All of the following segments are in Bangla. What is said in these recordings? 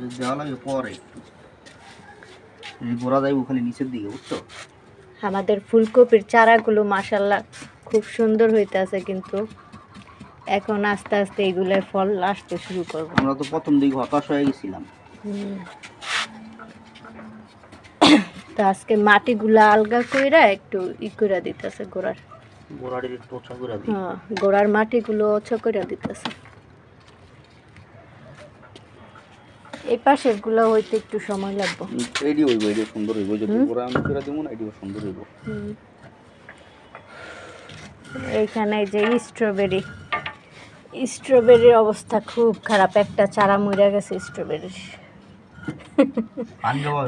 যে দেওয়া লাগে পরে একটু এই গোড়া যাইব খালি নিচের দিকে বুঝছ? আমাদের ফুলকপির চারাগুলো মাসাল্লাহ খুব সুন্দর হইতেছে কিন্তু। এখন আস্তে আস্তে এগুলোর ফল আসতে শুরু করব। আমরা তো প্রথম দিকে হতাশ হয়ে গেছিলাম। তো আজকে মাটিগুলা আলগা কইরা একটু ই কইরা দিতেছে গোড়ার। গোড়াটির একটু ওছা করে দিই। হ্যাঁ গোড়ার মাটিগুলো ওছো কইরা দিতেছে। এই পাশেরগুলো হইতে একটু সময় লাগবে। এডি হইব এডি সুন্দর হইব যদি। গোড়া আমি করে দিব না এডিও সুন্দর হইব। এইখানে এই যে স্ট্রবেরি স্ট্রবেরির অবস্থা খুব খারাপ একটা চারা মরে গেছে স্ট্রবেরির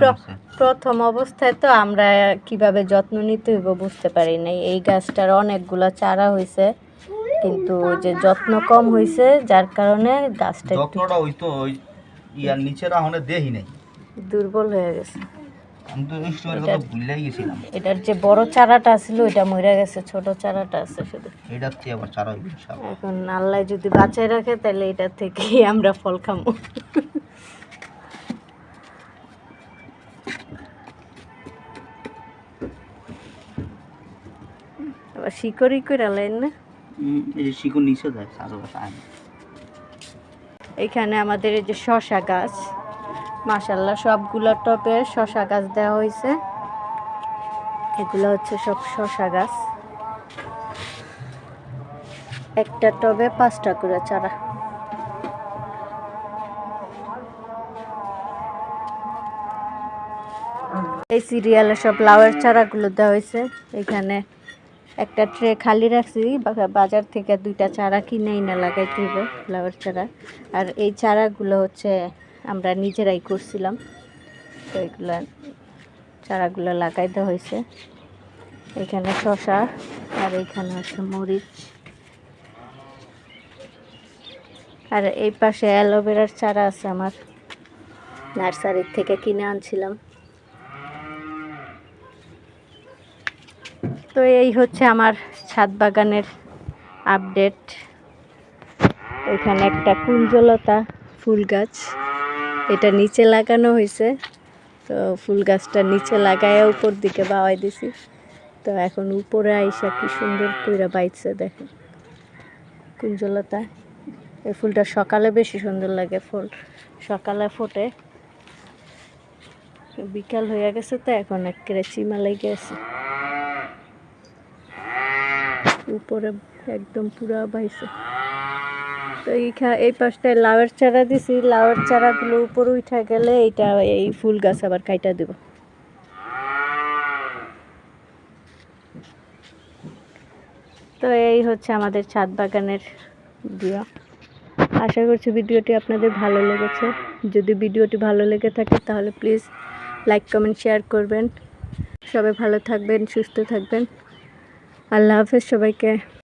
প্র- প্রথম অবস্থায় তো আমরা কীভাবে যত্ন নিতে হইব বুঝতে পারি নাই। এই গাছটার অনেকগুলা চারা হয়েছে কিন্তু যে যত্ন কম হয়েছে যার কারণে গাছটা একটু যত্নটা হইতো ওই ইয়ার নিচে রাহনে দেহি নাই। দুর্বল হয়ে গেছে। আমি তো এই সময়ের কথা ভুলেই গেছিলাম। এটার যে বড় চারাটা ছিল ওইটা মরে গেছে ছোট চারাটা আছে শুধু। এটার থেকে আবার চারা হইবে এখন আল্লাহ যদি বাঁচায় রাখে তাহলে এটা থেকেই আমরা ফল খামো। আবার শিকড়ি করে লাইন না? এই যে শিকড় নিচে যায় চারপাশে আয়। এখানে আমাদের এই যে শশা গাছ। মাশাল্লাহ সবগুলো টপে শশা গাছ দেওয়া হয়েছে। এগুলো হচ্ছে সব শশা গাছ। একটা টবে পাঁচটা করে চারা। এই সিরিয়ালে সব লাউয়ের চারাগুলো দেওয়া হয়েছে। এখানে একটা ট্রে খালি রাখছি বাজার থেকে দুইটা চারা কিনে এনে লাগাইতে হবে লাউয়ের চারা। আর এই চারাগুলো হচ্ছে আমরা নিজেরাই করছিলাম। তো এগুলো চারাগুলো লাগাই দেওয়া হয়েছে। এখানে শশা আর এখানে হচ্ছে মরিচ। আর এই পাশে অ্যালোভেরার চারা আছে আমার, নার্সারির থেকে কিনে আনছিলাম। তো এই হচ্ছে আমার ছাদ বাগানের আপডেট এখানে একটা কুঞ্জলতা ফুল গাছ, এটা নিচে লাগানো হয়েছে। তো ফুল গাছটা নিচে লাগায় উপর দিকে বাওয়াই দিছি। তো এখন উপরে আইসা কি সুন্দর কইরা বাইছে দেখেন। কুঞ্জলতা, এই ফুলটা সকালে বেশি সুন্দর লাগে ফুল, সকালে ফোটে। বিকাল হয়ে গেছে তো এখন একেবারে চিমা লেগে আছে। উপরে একদম পুরা বাইছে। তো এইখা, এই পাশটায় লাউয়ের চারা দিছি। লাউয়ের চারাগুলো উপরে উঠে গেলে এইটা এই ফুল গাছ আবার কাইটা দেব। তো এই হচ্ছে আমাদের ছাদ বাগানের ভিডিও আশা করছি ভিডিওটি আপনাদের ভালো লেগেছে। যদি ভিডিওটি ভালো লেগে থাকে তাহলে প্লিজ লাইক, কমেন্ট, শেয়ার করবেন। সবাই ভালো থাকবেন, সুস্থ থাকবেন। আল্লাহ হাফেজ সবাইকে।